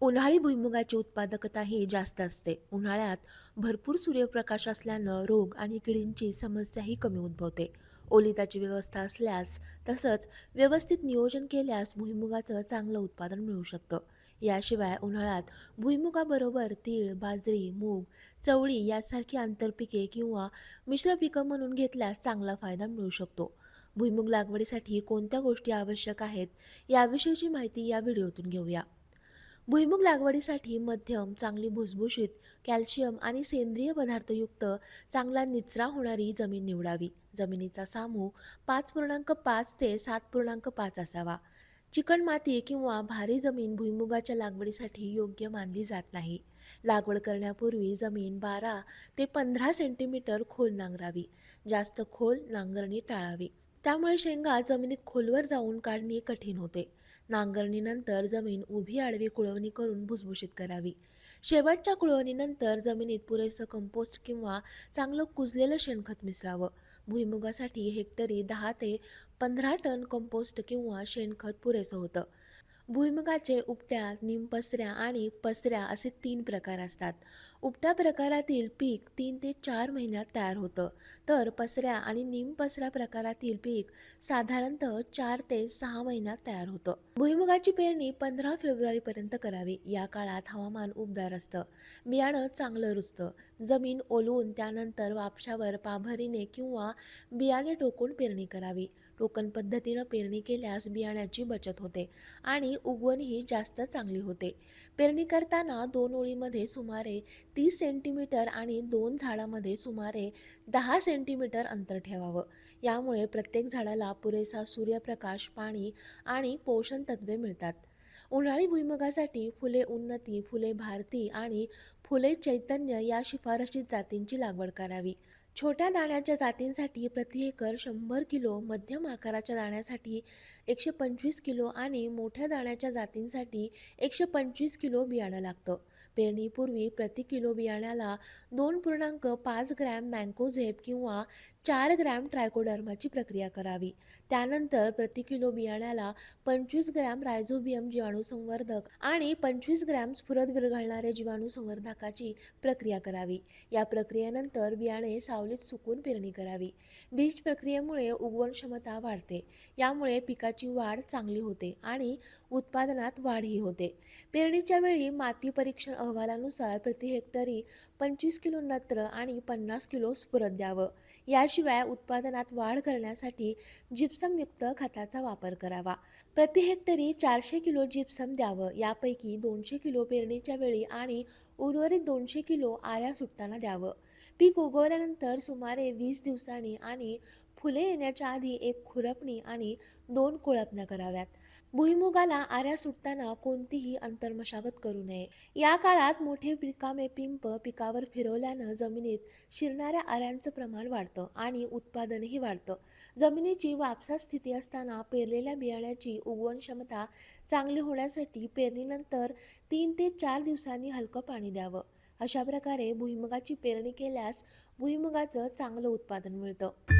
उन्हाळी भुईमुगाची उत्पादकता ही जास्त असते. उन्हाळ्यात भरपूर सूर्यप्रकाश असल्यानं रोग आणि किडींची समस्याही कमी उद्भवते. ओलिताची व्यवस्था असल्यास तसंच व्यवस्थित नियोजन केल्यास भुईमुगाचं चांगलं उत्पादन मिळू शकतं. याशिवाय उन्हाळ्यात भुईमुगाबरोबर तीळ बाजरी मूग चवळी यासारखी आंतरपिके किंवा मिश्र पिकं म्हणून घेतल्यास चांगला फायदा मिळू शकतो. भुईमुग लागवडीसाठी कोणत्या गोष्टी आवश्यक आहेत याविषयीची माहिती या व्हिडिओतून घेऊया. भुईमुग लागवडीसाठी मध्यम चांगली भुसभुशीत कॅल्शियम आणि सेंद्रिय पदार्थयुक्त चांगला निचरा होणारी जमीन निवडावी. जमिनीचा सामू पाच पूर्णांक पाच ते सात पूर्णांक पाच असावा. चिकण माती किंवा भारी जमीन भुईमुगाच्या लागवडीसाठी योग्य मानली जात नाही. लागवड करण्यापूर्वी जमीन बारा ते पंधरा सेंटीमीटर खोल नांगरावी. जास्त खोल नांगरणी टाळावी. त्यामुळे शेंगा जमिनीत खोलवर जाऊन काढणे कठीण होते. नांगरणीनंतर जमीन उभी आडवी कुळवणी करून भुसभुशीत करावी. शेवटच्या कुळवणीनंतर जमिनीत पुरेसं कंपोस्ट किंवा चांगलं कुजलेलं शेणखत मिसळावं. भुईमुगासाठी हेक्टरी दहा ते पंधरा टन कंपोस्ट किंवा शेणखत पुरेसं होतं. भुईमुगाचे उपट्या निमपसऱ्या आणि पसऱ्या असे तीन प्रकार असतात. उपट्या प्रकारातील पीक तीन ते चार महिन्यात तयार होतं. तर पसऱ्या आणि निमपसऱ्या प्रकारातील पीक साधारणतः चार ते सहा महिन्यात तयार होतं. भुईमुगाची पेरणी पंधरा फेब्रुवारीपर्यंत करावी. या काळात हवामान उबदार असतं. बियाणं चांगलं रुजतं. जमीन ओलवून त्यानंतर वापशावर पाभरीने किंवा बियाणे टोकून पेरणी करावी. टोकन पद्धतीनं पेरणी केल्यास बियाण्याची बचत होते आणि उगवणही जास्त चांगली होते. पेरणी करताना दोन ओळीमध्ये सुमारे तीस सेंटीमीटर आणि दोन झाडामध्ये सुमारे दहा सेंटीमीटर अंतर ठेवावं. यामुळे प्रत्येक झाडाला पुरेसा सूर्यप्रकाश पाणी आणि पोषण तत्वे मिळतात. उन्हाळी भुईमुगासाठी फुले उन्नती फुले भारती आणि फुले चैतन्य या शिफारशीत जातींची लागवड करावी. छोट्या दाण्याच्या जातींसाठी प्रति एकर शंभर किलो मध्यम आकाराच्या दाण्यासाठी एकशे पंचवीस किलो आणि मोठ्या दाण्याच्या जातींसाठी एकशे पंचवीस किलो बियाणं लागतं. पेरणीपूर्वी प्रति किलो बियाण्याला दोन पूर्णांक पाच ग्रॅम मँकोझेप किंवा चार ग्रॅम ट्रायकोडर्माची प्रक्रिया करावी. त्यानंतर प्रति किलो बियाण्याला पंचवीस ग्रॅम रायझोबियम जीवाणूसंवर्धक आणि पंचवीस ग्रॅम स्फुरद विरघळणाऱ्या जीवाणूसंवर्धकाची प्रक्रिया करावी. या प्रक्रियेनंतर बियाणे सावलीत सुकून पेरणी करावी. बीज प्रक्रियेमुळे उगवण क्षमता वाढते. यामुळे पिकाची वाढ चांगली होते आणि उत्पादनात वाढही होते. पेरणीच्या वेळी माती परीक्षण अहवालानुसार प्रति हेक्टरी पंचवीस किलो नत्र आणि पन्नास किलो स्फुरद द्यावं. याशिवाय उत्पादनात वाढ करण्यासाठी जिप्समयुक्त खताचा वापर करावा. प्रति हेक्टरी चारशे किलो जिप्सम द्यावं. यापैकी दोनशे किलो पेरणीच्या वेळी आणि उर्वरित दोनशे किलो आऱ्या सुटताना द्यावं. पीक उगवल्यानंतर सुमारे वीस दिवसांनी आणि फुले येण्याच्या आधी एक खुरपणी आणि दोन कुळपण्या कराव्यात. भुईमुगाला आऱ्या सुटताना कोणतीही अंतर्मशागत करू नये. या काळात मोठे रिकामे पिंप पिकावर फिरवल्यानं जमिनीत शिरणाऱ्या आऱ्यांचं प्रमाण वाढतं आणि उत्पादनही वाढतं. जमिनीची वापसा स्थिती असताना पेरलेल्या बियाण्याची उगवण क्षमता चांगली होण्यासाठी पेरणीनंतर तीन ते चार दिवसांनी हलकं पाणी द्यावं. अशा प्रकारे भुईमुगाची पेरणी केल्यास भुईमुगाचं चांगलं उत्पादन मिळतं.